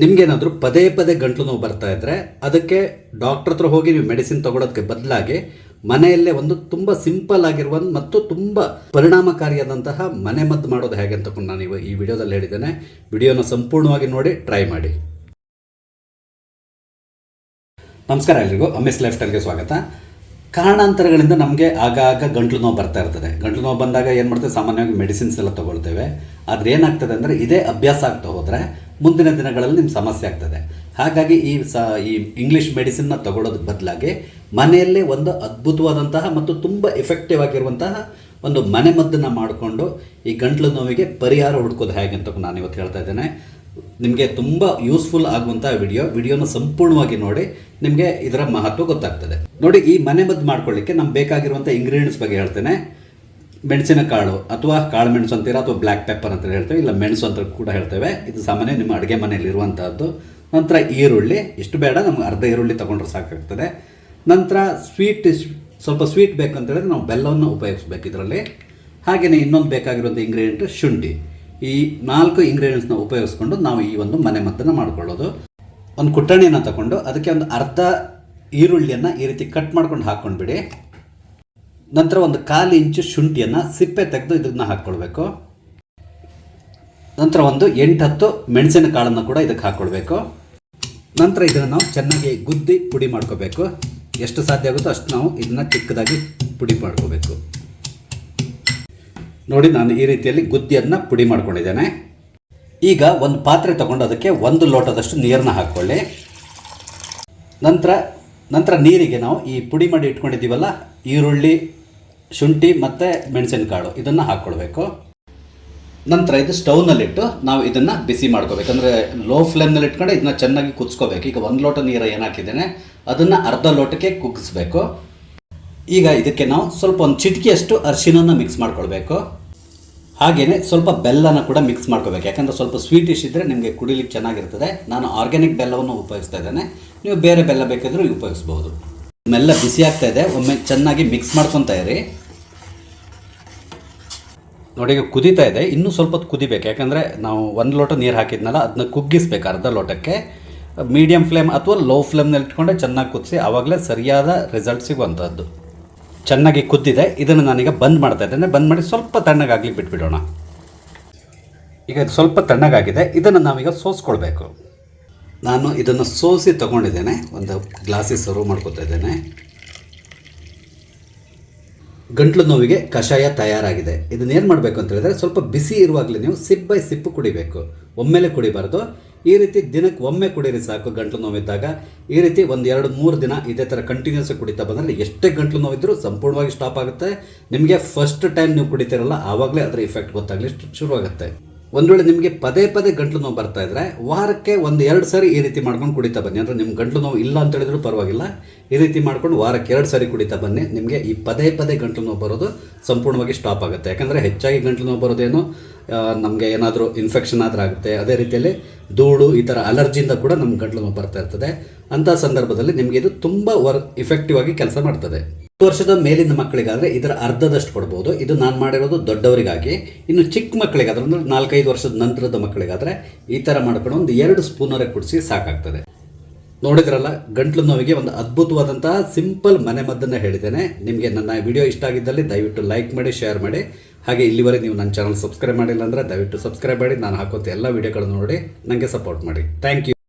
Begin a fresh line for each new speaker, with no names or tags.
ನಿಮ್ಗೇನಾದರೂ ಪದೇ ಪದೇ ಗಂಟಲು ನೋವು ಬರ್ತಾ ಇದ್ದರೆ ಅದಕ್ಕೆ ಡಾಕ್ಟ್ರ್ ಹತ್ರ ಹೋಗಿ ನೀವು ಮೆಡಿಸಿನ್ ತೊಗೊಳೋದಕ್ಕೆ ಬದಲಾಗಿ ಮನೆಯಲ್ಲೇ ಒಂದು ತುಂಬ ಸಿಂಪಲ್ ಆಗಿರುವ ಮತ್ತು ತುಂಬ ಪರಿಣಾಮಕಾರಿಯಾದಂತಹ ಮನೆ ಮದ್ದು ಮಾಡೋದು ಹೇಗೆ ಅಂತ ನಾನು ಇವಾಗ ಈ ವಿಡಿಯೋದಲ್ಲಿ ಹೇಳಿದ್ದೇನೆ. ವಿಡಿಯೋನ ಸಂಪೂರ್ಣವಾಗಿ ನೋಡಿ ಟ್ರೈ ಮಾಡಿ. ನಮಸ್ಕಾರ ಎಲ್ರಿಗೂ. ಅಮಿಸ್ ಲೈಫ್ ಸ್ಟೈಲ್ಗೆ ಸ್ವಾಗತ. ಕಾರಣಾಂತರಗಳಿಂದ ನಮಗೆ ಆಗಾಗ ಗಂಟ್ಲು ನೋವು ಬರ್ತಾ ಇರ್ತದೆ. ಗಂಟ್ಲು ನೋವು ಬಂದಾಗ ಏನು ಮಾಡ್ತೇವೆ? ಸಾಮಾನ್ಯವಾಗಿ ಮೆಡಿಸಿನ್ಸ್ ಎಲ್ಲ ತೊಗೊಳ್ತೇವೆ. ಆದರೆ ಏನಾಗ್ತದೆ ಅಂದರೆ ಇದೇ ಅಭ್ಯಾಸ ಆಗ್ತಾ ಹೋದರೆ ಮುಂದಿನ ದಿನಗಳಲ್ಲಿ ನಿಮ್ಮ ಸಮಸ್ಯೆ ಆಗ್ತದೆ. ಹಾಗಾಗಿ ಈ ಸ, ಈ ಇಂಗ್ಲೀಷ್ ಮೆಡಿಸಿನ್ನ ತಗೊಳ್ಳೋದ್ರ ಬದಲಾಗಿ ಮನೆಯಲ್ಲೇ ಒಂದು ಅದ್ಭುತವಾದಂತಹ ಮತ್ತು ತುಂಬ ಎಫೆಕ್ಟಿವ್ ಆಗಿರುವಂತಹ ಒಂದು ಮನೆ ಮದ್ದನ್ನು ಮಾಡಿಕೊಂಡು ಈ ಗಂಟ್ಲು ನೋವಿಗೆ ಪರಿಹಾರ ಹುಡ್ಕೋದು ಹೇಗೆ ಅಂತ ನಾನು ಇವತ್ತು ಹೇಳ್ತಾ ಇದ್ದೇನೆ. ನಿಮಗೆ ತುಂಬ ಯೂಸ್ಫುಲ್ ಆಗುವಂಥ ವಿಡಿಯೋ ವಿಡಿಯೋನ ಸಂಪೂರ್ಣವಾಗಿ ನೋಡಿ ನಿಮಗೆ ಇದರ ಮಹತ್ವ ಗೊತ್ತಾಗ್ತದೆ. ನೋಡಿ ಈ ಮನೆ ಮದ್ದು ಮಾಡ್ಕೊಳ್ಳಿಕ್ಕೆ ನಮ್ಗೆ ಬೇಕಾಗಿರುವಂಥ ಇಂಗ್ರೀಡಿಯೆಂಟ್ಸ್ ಬಗ್ಗೆ ಹೇಳ್ತೇನೆ. ಮೆಣಸಿನ ಕಾಳು ಅಥವಾ ಕಾಳು ಮೆಣಸು ಅಂತೀರಾ ಅಥವಾ ಬ್ಲ್ಯಾಕ್ ಪೆಪ್ಪರ್ ಅಂತ ಹೇಳ್ತೇವೆ, ಇಲ್ಲ ಮೆಣಸು ಅಂತ ಕೂಡ ಹೇಳ್ತೇವೆ. ಇದು ಸಾಮಾನ್ಯ ನಿಮ್ಮ ಅಡುಗೆ ಮನೆಯಲ್ಲಿ ಇರುವಂತಹದ್ದು. ನಂತರ ಈರುಳ್ಳಿ, ಇಷ್ಟು ಬೇಡ, ನಮ್ಗೆ ಅರ್ಧ ಈರುಳ್ಳಿ ತೊಗೊಂಡ್ರೆ ಸಾಕಾಗ್ತದೆ. ನಂತರ ಸ್ವೀಟ್ ಸ್ವಲ್ಪ ಸ್ವೀಟ್ ಬೇಕಂತ ಹೇಳಿದ್ರೆ ನಾವು ಬೆಲ್ಲವನ್ನು ಉಪಯೋಗಿಸ್ಬೇಕು ಇದರಲ್ಲಿ. ಹಾಗೆಯೇ ಇನ್ನೊಂದು ಬೇಕಾಗಿರುವಂಥ ಇಂಗ್ರೀಡಿಯೆಂಟ್ ಶುಂಠಿ. ಈ ನಾಲ್ಕು ಇಂಗ್ರೀಡಿಯೆಂಟ್ಸ್ನ ಉಪಯೋಗಿಸ್ಕೊಂಡು ನಾವು ಈ ಒಂದು ಮನೆ ಮದ್ದನ್ನು ಮಾಡ್ಕೊಳ್ಳೋದು. ಒಂದು ಕುಟ್ಟಣಿಯನ್ನು ತಗೊಂಡು ಅದಕ್ಕೆ ಒಂದು ಅರ್ಧ ಈರುಳ್ಳಿಯನ್ನು ಈ ರೀತಿ ಕಟ್ ಮಾಡ್ಕೊಂಡು ಹಾಕ್ಕೊಂಡ್ಬಿಡಿ. ನಂತರ ಒಂದು ಕಾಲು ಇಂಚು ಶುಂಠಿಯನ್ನು ಸಿಪ್ಪೆ ತೆಗೆದು ಇದನ್ನು ಹಾಕ್ಕೊಳ್ಬೇಕು. ನಂತರ ಒಂದು ಎಂಟು ಹತ್ತು ಮೆಣಸಿನ ಕಾಳನ್ನು ಕೂಡ ಇದಕ್ಕೆ ಹಾಕ್ಕೊಳ್ಬೇಕು. ನಂತರ ಇದನ್ನು ನಾವು ಚೆನ್ನಾಗಿ ಗುದ್ದಿ ಪುಡಿ ಮಾಡ್ಕೋಬೇಕು. ಎಷ್ಟು ಸಾಧ್ಯ ಆಗುತ್ತೋ ಅಷ್ಟು ನಾವು ಇದನ್ನು ಚಿಕ್ಕದಾಗಿ ಪುಡಿ ಮಾಡ್ಕೋಬೇಕು. ನೋಡಿ, ನಾನು ಈ ರೀತಿಯಲ್ಲಿ ಗುದ್ದಿಯನ್ನು ಪುಡಿ ಮಾಡ್ಕೊಂಡಿದ್ದೇನೆ. ಈಗ ಒಂದು ಪಾತ್ರೆ ತಗೊಂಡು ಅದಕ್ಕೆ ಒಂದು ಲೋಟದಷ್ಟು ನೀರನ್ನ ಹಾಕ್ಕೊಳ್ಳಿ. ನಂತರ ನಂತರ ನೀರಿಗೆ ನಾವು ಈ ಪುಡಿ ಮಾಡಿ ಇಟ್ಕೊಂಡಿದ್ದೀವಲ್ಲ, ಈರುಳ್ಳಿ ಶುಂಠಿ ಮತ್ತು ಮೆಣಸಿನಕಾಳು, ಇದನ್ನು ಹಾಕ್ಕೊಳ್ಬೇಕು ನಂತರ ಇದು ಸ್ಟೌವ್ನಲ್ಲಿಟ್ಟು ನಾವು ಇದನ್ನು ಬಿಸಿ ಮಾಡ್ಕೋಬೇಕು. ಅಂದರೆ ಲೋ ಫ್ಲೇಮ್ನಲ್ಲಿ ಇಟ್ಕೊಂಡು ಇದನ್ನ ಚೆನ್ನಾಗಿ ಕುದಿಸ್ಕೋಬೇಕು. ಈಗ ಒಂದು ಲೋಟ ನೀರು ಏನು ಹಾಕಿದ್ದೇನೆ, ಅದನ್ನು ಅರ್ಧ ಲೋಟಕ್ಕೆ ಕುಗ್ಗಿಸ್ಬೇಕು ಈಗ ಇದಕ್ಕೆ ನಾವು ಸ್ವಲ್ಪ ಒಂದು ಚಿಟಿಕೆಯಷ್ಟು ಅರಿಶಿನನ್ನು ಮಿಕ್ಸ್ ಮಾಡ್ಕೊಳ್ಬೇಕು. ಹಾಗೆಯೇ ಸ್ವಲ್ಪ ಬೆಲ್ಲನ ಕೂಡ ಮಿಕ್ಸ್ ಮಾಡ್ಕೋಬೇಕು ಯಾಕಂದರೆ ಸ್ವಲ್ಪ ಸ್ವೀಟಿಶ್ ಇದ್ದರೆ ನಿಮಗೆ ಕುಡಿಲಿಕ್ಕೆ ಚೆನ್ನಾಗಿರ್ತದೆ. ನಾನು ಆರ್ಗ್ಯಾನಿಕ್ ಬೆಲ್ಲವನ್ನು ಉಪಯೋಗಿಸ್ತಾ ಇದ್ದೇನೆ. ನೀವು ಬೇರೆ ಬೆಲ್ಲ ಬೇಕಾದರೂ ಉಪಯೋಗಿಸ್ಬೋದು. ಮೆಲ್ಲ ಬಿಸಿ ಆಗ್ತಾ ಇದೆ. ಒಮ್ಮೆ ಚೆನ್ನಾಗಿ ಮಿಕ್ಸ್ ಮಾಡ್ಕೊತಾ ಇರಿ. ನೋಡಿ, ಈಗ ಕುದೀತಾ ಇದೆ. ಇನ್ನೂ ಸ್ವಲ್ಪ ಹೊತ್ತು ಕುದಿಬೇಕು. ಯಾಕಂದರೆ ನಾವು ಒಂದು ಲೋಟ ನೀರು ಹಾಕಿದ್ನಲ್ಲ ಅದನ್ನ ಕುಗ್ಗಿಸ್ಬೇಕು ಅರ್ಧ ಲೋಟಕ್ಕೆ. ಮೀಡಿಯಂ ಫ್ಲೇಮ್ ಅಥವಾ ಲೋ ಫ್ಲೇಮ್ನಲ್ಲಿ ಇಟ್ಕೊಂಡೆ ಚೆನ್ನಾಗಿ ಕುದಿಸಿ ಆವಾಗಲೇ ಸರಿಯಾದ ರಿಸಲ್ಟ್ ಸಿಗುವಂಥದ್ದು ಚೆನ್ನಾಗಿ ಕುದ್ದಿದೆ. ಇದನ್ನು ನಾನೀಗ ಬಂದ್ ಮಾಡ್ತಾ ಇದ್ದೇನೆ. ಬಂದ್ ಮಾಡಿ ಸ್ವಲ್ಪ ತಣ್ಣಗಾಗಲಿ ಬಿಟ್ಬಿಡೋಣ. ಈಗ ಸ್ವಲ್ಪ ತಣ್ಣಗಾಗಿದೆ. ಇದನ್ನು ನಾವೀಗ ಸೋಸ್ಕೊಳ್ಬೇಕು. ನಾನು ಇದನ್ನು ಸೋಸಿ ತಗೊಂಡಿದ್ದೇನೆ. ಒಂದು ಗ್ಲಾಸಿಗೆ ಸರ್ವ್ ಮಾಡ್ಕೊತಾ ಇದ್ದೇನೆ. ಗಂಟ್ಲು ನೋವಿಗೆ ಕಷಾಯ ತಯಾರಾಗಿದೆ. ಇದನ್ನ ಏನು ಮಾಡಬೇಕು ಅಂತ ಹೇಳಿದ್ರೆ, ಸ್ವಲ್ಪ ಬಿಸಿ ಇರುವಾಗಲೇ ನೀವು ಸಿಪ್ ಬೈ ಸಿಪ್ಪು ಕುಡಿಬೇಕು. ಒಮ್ಮೆಲೆ ಕುಡಿಬಾರ್ದು. ಈ ರೀತಿ ದಿನಕ್ಕೆ ಒಮ್ಮೆ ಕುಡೀರಿ ಸಾಕು ಗಂಟ್ಲು ನೋವಿದ್ದಾಗ. ಈ ರೀತಿ ಒಂದು ಎರಡು ಮೂರು ದಿನ ಇದೇ ಥರ ಕಂಟಿನ್ಯೂಸ್ ಕುಡಿತಾ ಬಂದರೆ ಎಷ್ಟೇ ಗಂಟ್ಲು ನೋವಿದ್ರೂ ಸಂಪೂರ್ಣವಾಗಿ ಸ್ಟಾಪ್ ಆಗುತ್ತೆ. ನಿಮಗೆ ಫಸ್ಟ್ ಟೈಮ್ ನೀವು ಕುಡಿತೀರಲ್ಲ, ಆವಾಗಲೇ ಅದರ ಇಫೆಕ್ಟ್ ಗೊತ್ತಾಗಲಿ ಶುರುವಾಗುತ್ತೆ ಒಂದು ವೇಳೆ ನಿಮಗೆ ಪದೇ ಪದೇ ಗಂಟ್ಲು ನೋವು ಬರ್ತಾ ಇದ್ರೆ ವಾರಕ್ಕೆ ಒಂದು ಎರಡು ಸಾರಿ ಈ ರೀತಿ ಮಾಡ್ಕೊಂಡು ಕುಡಿತಾ ಬನ್ನಿ. ಅಂದರೆ ನಿಮ್ಮ ಗಂಟ್ಲು ನೋವು ಇಲ್ಲ ಅಂತ ಹೇಳಿದ್ರು ಪರವಾಗಿಲ್ಲ. ಈ ರೀತಿ ಮಾಡ್ಕೊಂಡು ವಾರಕ್ಕೆ ಎರಡು ಸಾರಿ ಕುಡಿತಾ ಬನ್ನಿ. ನಿಮಗೆ ಈ ಪದೇ ಪದೇ ಗಂಟ್ಲು ನೋವು ಬರೋದು ಸಂಪೂರ್ಣವಾಗಿ ಸ್ಟಾಪ್ ಆಗುತ್ತೆ. ಯಾಕಂದರೆ ಹೆಚ್ಚಾಗಿ ಗಂಟ್ಲು ನೋವು ಬರೋದೇನು ನಮಗೆ ಏನಾದರೂ ಇನ್ಫೆಕ್ಷನ್ ಆದರೆ ಆಗುತ್ತೆ. ಅದೇ ರೀತಿಯಲ್ಲಿ ಧೂಳು, ಈ ಥರ ಅಲರ್ಜಿಯಿಂದ ಕೂಡ ನಮ್ಮ ಗಂಟ್ಲು ನೋವು ಬರ್ತಾ ಇರ್ತದೆ. ಅಂಥ ಸಂದರ್ಭದಲ್ಲಿ ನಿಮಗೆ ಇದು ತುಂಬ ವರ್ ಇಫೆಕ್ಟಿವ್ ಆಗಿ ಕೆಲಸ ಮಾಡ್ತದೆ. ವರ್ಷದ ಮೇಲಿನ ಮಕ್ಕಳಿಗಾದರೆ ಇದರ ಅರ್ಧದಷ್ಟು ಕೊಡ್ಬೋದು. ಇದು ನಾನು ಮಾಡಿರೋದು ದೊಡ್ಡವರಿಗಾಗಿ. ಇನ್ನು ಚಿಕ್ಕ ಮಕ್ಕಳಿಗಾದ್ರೆ ಅಂದರೆ ನಾಲ್ಕೈದು ವರ್ಷದ ನಂತರದ ಮಕ್ಕಳಿಗಾದರೆ ಈ ಥರ ಮಾಡ್ಕೊಂಡು ಒಂದು ಎರಡು ಸ್ಪೂನರೆ ಕುಡಿಸಿ ಸಾಕಾಗ್ತದೆ. ನೋಡಿದ್ರಲ್ಲ, ಗಂಟ್ಲು ನೋವಿಗೆ ಒಂದು ಅದ್ಭುತವಾದಂತಹ ಸಿಂಪಲ್ ಮನೆ ಮದ್ದನ್ನು ಹೇಳಿದ್ದೇನೆ. ನಿಮಗೆ ನನ್ನ ವಿಡಿಯೋ ಇಷ್ಟ ಆಗಿದ್ದಲ್ಲಿ ದಯವಿಟ್ಟು ಲೈಕ್ ಮಾಡಿ, ಶೇರ್ ಮಾಡಿ. ಹಾಗೆ ಇಲ್ಲಿವರೆಗೆ ನೀವು ನನ್ನ ಚಾನಲ್ ಸಬ್ಸ್ಕ್ರೈಬ್ ಮಾಡಿಲ್ಲ ಅಂದರೆ ದಯವಿಟ್ಟು ಸಬ್ಸ್ಕ್ರೈಬ್ ಮಾಡಿ. ನಾನು ಹಾಕೋತೆ ಎಲ್ಲ ವಿಡಿಯೋಗಳನ್ನು ನೋಡಿ. ನನಗೆ ಸಪೋರ್ಟ್ ಮಾಡಿ. Thank you.